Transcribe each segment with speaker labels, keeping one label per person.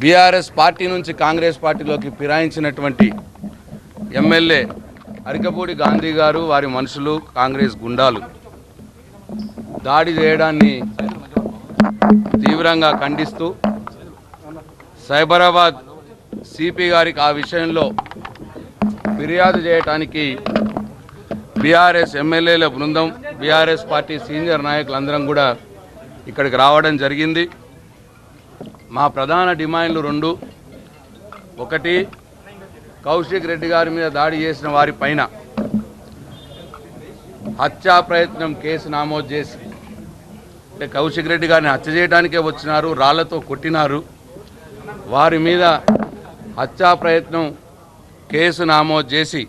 Speaker 1: BRS party నుంచి కాంగ్రెస్ పార్టీలోకి ఫిరాయించినటువంటి MLA Arikapudi Gandhi గారు వారి మనుషులు కాంగ్రెస్ గుండాలు. దాడి చేయడాన్ని తీవ్రంగా ఖండిస్తూ సైబరాబాద్ సిపి గారికి ఆ విషయంలో ఫిర్యాదు చేయటానికి బీఆర్ఎస్ ఎమ్మెల్యేల బృందం బీఆర్ఎస్ పార్టీ సీనియర్ నాయకులందరం కూడా ఇక్కడికి రావడం జరిగింది. మా ప్రధాన డిమాండ్లు రెండు. ఒకటి కౌశిక్ రెడ్డి గారి మీద దాడి చేసిన వారి పైన హత్యా ప్రయత్నం కేసు నమోదు చేసి అంటే కౌశిక్ రెడ్డి గారిని హత్య చేయడానికే వచ్చినారు రాళ్ళతో కొట్టినారు. వారి మీద హత్యా ప్రయత్నం కేసు నమోదు చేసి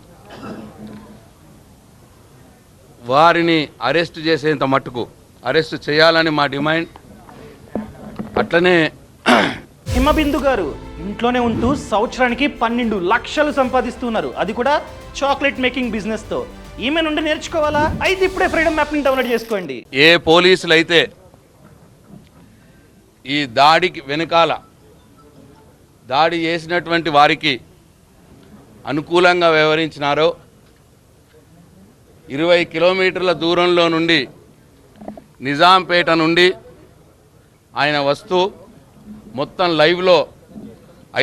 Speaker 1: వారిని అరెస్ట్ చేసేంత మట్టుకు అరెస్ట్ చేయాలని మా డిమాండ్. అట్లనే
Speaker 2: హిమబిందు గారు ఇంట్లోనే ఉంటూ సంవత్సరానికి పన్నెండు లక్షలు సంపాదిస్తున్నారు. అది కూడా చాక్లెట్ మేకింగ్ బిజినెస్తో. ఈమె నుండి నేర్చుకోవాలా? అయితే ఇప్పుడే ఫ్రీడమ్ మ్యాప్ని డౌన్లోడ్ చేసుకోండి.
Speaker 1: ఏ పోలీసులు అయితే ఈ దాడికి వెనకాల దాడి చేసినటువంటి వారికి అనుకూలంగా వ్యవహరించినారో ఇరవై కిలోమీటర్ల దూరంలో నుండి నిజాంపేట నుండి ఆయన వస్తూ మొత్తం లైవ్లో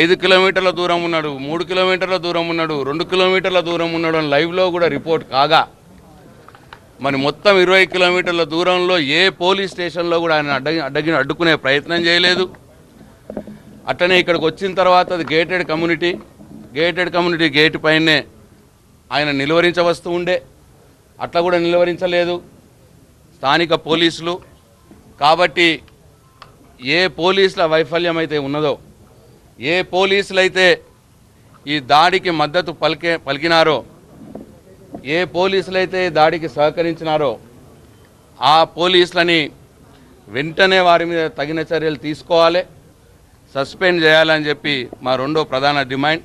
Speaker 1: ఐదు కిలోమీటర్ల దూరం ఉన్నాడు మూడు కిలోమీటర్ల దూరం ఉన్నాడు రెండు కిలోమీటర్ల దూరం ఉన్నాడు అని లైవ్లో కూడా రిపోర్ట్ కాగా మరి మొత్తం ఇరవై కిలోమీటర్ల దూరంలో ఏ పోలీస్ స్టేషన్లో కూడా ఆయన అడ్డగి అడ్డగిన అడ్డుకునే ప్రయత్నం చేయలేదు. అట్లనే ఇక్కడికి వచ్చిన తర్వాత అది gated community gated community gate పైనే ఆయన నిలువరించవస్తూ ఉండే. అట్లా కూడా నిలువరించలేదు. స్థానిక పోలీసులు. కాబట్టి ఏ పోలీసుల వైఫల్యం అయితే ఉన్నదో ఏ పోలీసులు అయితే ఈ దాడికి మద్దతు పలికే పలికినారో ఏ పోలీసులు అయితే దాడికి సహకరించినారో ఆ పోలీసులని వెంటనే వారి మీద తగిన చర్యలు తీసుకోవాలి సస్పెండ్ చేయాలని చెప్పి మా రెండో ప్రధాన డిమాండ్.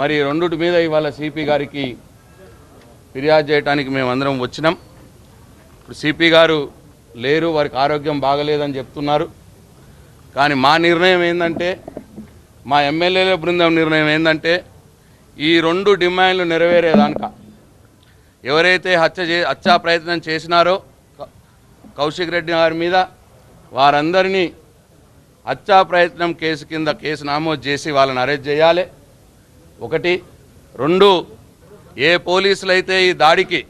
Speaker 1: మరి రెండుటి మీద ఇవాళ సిపి గారికి ఫిర్యాదు చేయడానికి మేమందరం వచ్చినాం. ఇప్పుడు సిపి గారు లేరు వారికి ఆరోగ్యం బాగలేదని చెప్తున్నారు. కానీ మా నిర్ణయం ఏంటంటే మా ఎమ్మెల్యేల బృందం నిర్ణయం ఏంటంటే ఈ రెండు డిమాండ్లు నెరవేరేదానిక. ఎవరైతే హత్య చే హత్యా ప్రయత్నం చేసినారో కౌశిక్ రెడ్డి గారి మీద వారందరినీ హత్యా ప్రయత్నం కేసు కింద కేసు నమోదు చేసి వాళ్ళని అరెస్ట్ చేయాలి. ఒకటి. రెండు. ఏ పోలీసులు అయితే ఈ దాడికి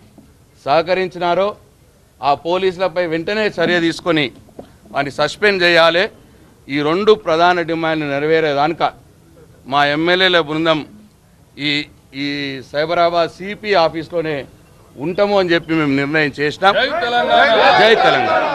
Speaker 1: సహకరించినారో ఆ పోలీసులపై వెంటనే చర్య తీసుకొని వారిని సస్పెండ్ చేయాలి. ఈ రెండు ప్రధాన డిమాండ్లు నెరవేరేదానిక మా ఎమ్మెల్యేల బృందం ఈ ఈ సైబరాబాద్ సిపి ఆఫీస్లోనే ఉంటాము అని చెప్పి మేము నిర్ణయం చేసినాం. జై తెలంగాణ.